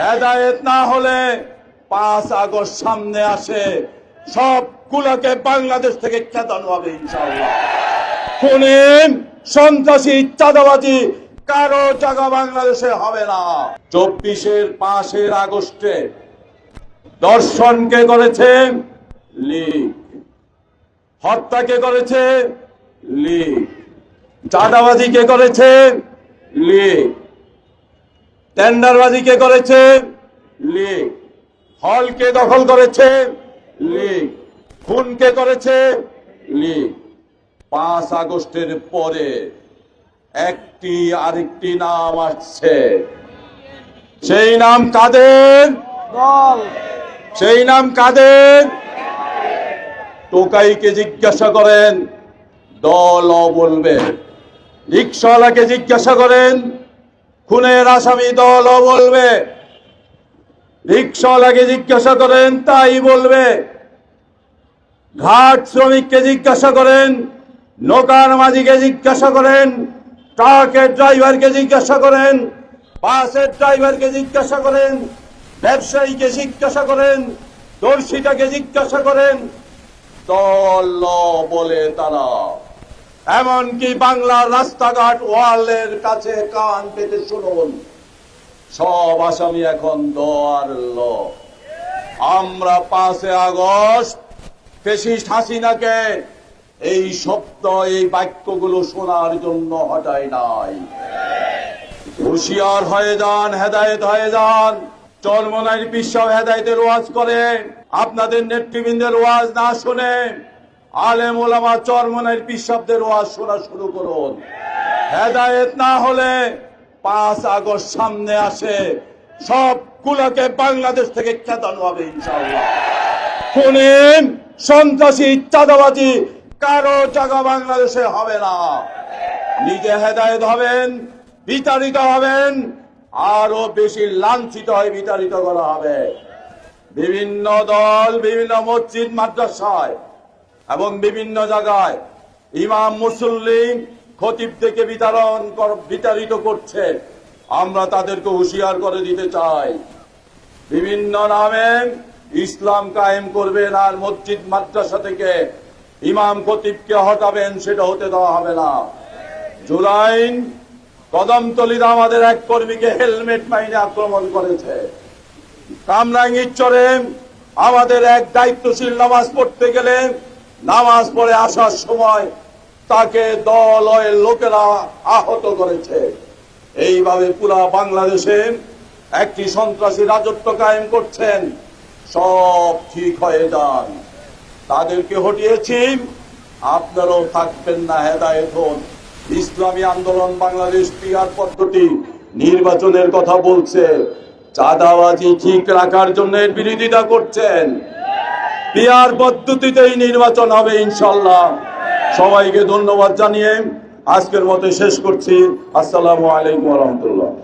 হেদায়েত না হলে পাঁচ আগস্ট সামনে আসে। সবগুলোকে বাংলাদেশ থেকে খেদানো হবে ইনশাল্লাহ খুনিম সন্ত্রাসী, চাঁদাবাজি কারও জায়গা বাংলাদেশে হবে না। চব্বিশের পাঁচের আগস্টে দর্শনকে করেছে লীগ। হত্যাকে করেছে লীগ। চাঁদাবাজিকে করেছে লীগ। টেন্ডারবাজিকে করেছে লীগ। হলকে দখল করেছে লীগ। খুনকে করেছে লীগ। পাঁচ আগস্টের পরে একটি আরেকটি নাম আসছে। সেই নাম কাদের? সেই নাম কাদের? টোকাইকে জিজ্ঞাসা করেন দল বলবে। রিক্সাওয়ালাকে জিজ্ঞাসা করেন খুনের আসামি দল বলবে। রিক্সাওয়ালাকে জিজ্ঞাসা করেন, তাই বলবে। ঘাট শ্রমিককে জিজ্ঞাসা করেন, নৌকার মাঝিকে জিজ্ঞাসা করেন, ট্রাকের ড্রাইভারকে জিজ্ঞাসা করেন, বাসের ড্রাইভারকে জিজ্ঞাসা করেন, ব্যবসায়ীকে জিজ্ঞাসা করেন দর্শিতাকে জিজ্ঞাসা করেন। দল বলে তারা। এমনকি বাংলার রাস্তাঘাট ওয়ালের কাছে কান পেতে শুনুন। সব আসামি এখন দোয়ার আমরা পাঁচে আগস্ট ফেসিস্ট হাসিনাকে এই শব্দ এই বাক্যগুলো শোনার জন্য হটাই নাই। হুশিয়ার হয়ে যান, হেদায়েত হয়ে যান। চরমনাই বিশ্ব হেদায়েতের ওয়াজ করে আপনাদের নেতৃবৃন্দের ওয়াজ না শুনে আলেম ওলামা চরমনের পিসাবদের ওয়াজ শোনা শুরু করুন। হেদায়েত না হলে পাঁচ আগস্ট সামনে আসে। সবগুলোকে বাংলাদেশ থেকে খেদানো হবে ইনশাআল্লাহ। সন্ত্রাসী, চাঁদাবাজি কারও জায়গা বাংলাদেশে হবে না। নিজে হেদায়েত হবেন, বিতাড়িত হবেন, আরও বেশি লাঞ্ছিত হয়ে বিতাড়িত করা হবে। বিভিন্ন দল, বিভিন্ন মসজিদ, মাদ্রাসায় এবং বিভিন্ন জায়গায় ইমাম মুসল্লিম খতিব থেকে বিতরণ বিতাড়িত করছে। আমরা তাদেরকে হুঁশিয়ার করে দিতে চাই। বিভিন্ন নামে ইসলাম কায়েম করবেন আর মসজিদ, মাদ্রাসা থেকে ইমাম খতিবকে হটাবেন, সেটা হতে দেওয়া হবে না। জুলাইন কদমতলিতে আমাদের এক কর্মীকে হেলমেট মাইনে আক্রমণ করেছে। কামরাঙ্গির আমাদের এক দায়িত্বশীল নামাজ পড়তে গেলে নামাজ পড়ে আসার সময় তাকে দল এর লোকেরা আহত করেছে। এইভাবে পুরা বাংলাদেশে একটি সন্ত্রাসী রাজত্ব কায়েম করছেন। সব ঠিক হয়ে যান। তাদেরকে হটিয়েছি। আপনারাও থাকবেন না, হেদায়েত হন। ইসলামী আন্দোলন বাংলাদেশ পিয়ার পদ্ধতি নির্বাচনের কথা বলছে। চাঁদাবাজি ঠিক রাখার জন্য বিরোধিতা করছেন। পিয়ার পদ্ধতিতেই নির্বাচন হবে ইনশাল্লাহ সবাইকে ধন্যবাদ জানিয়ে আজকের মতো শেষ করছি। আসসালামু আলাইকুম রহমতুল্লাহ।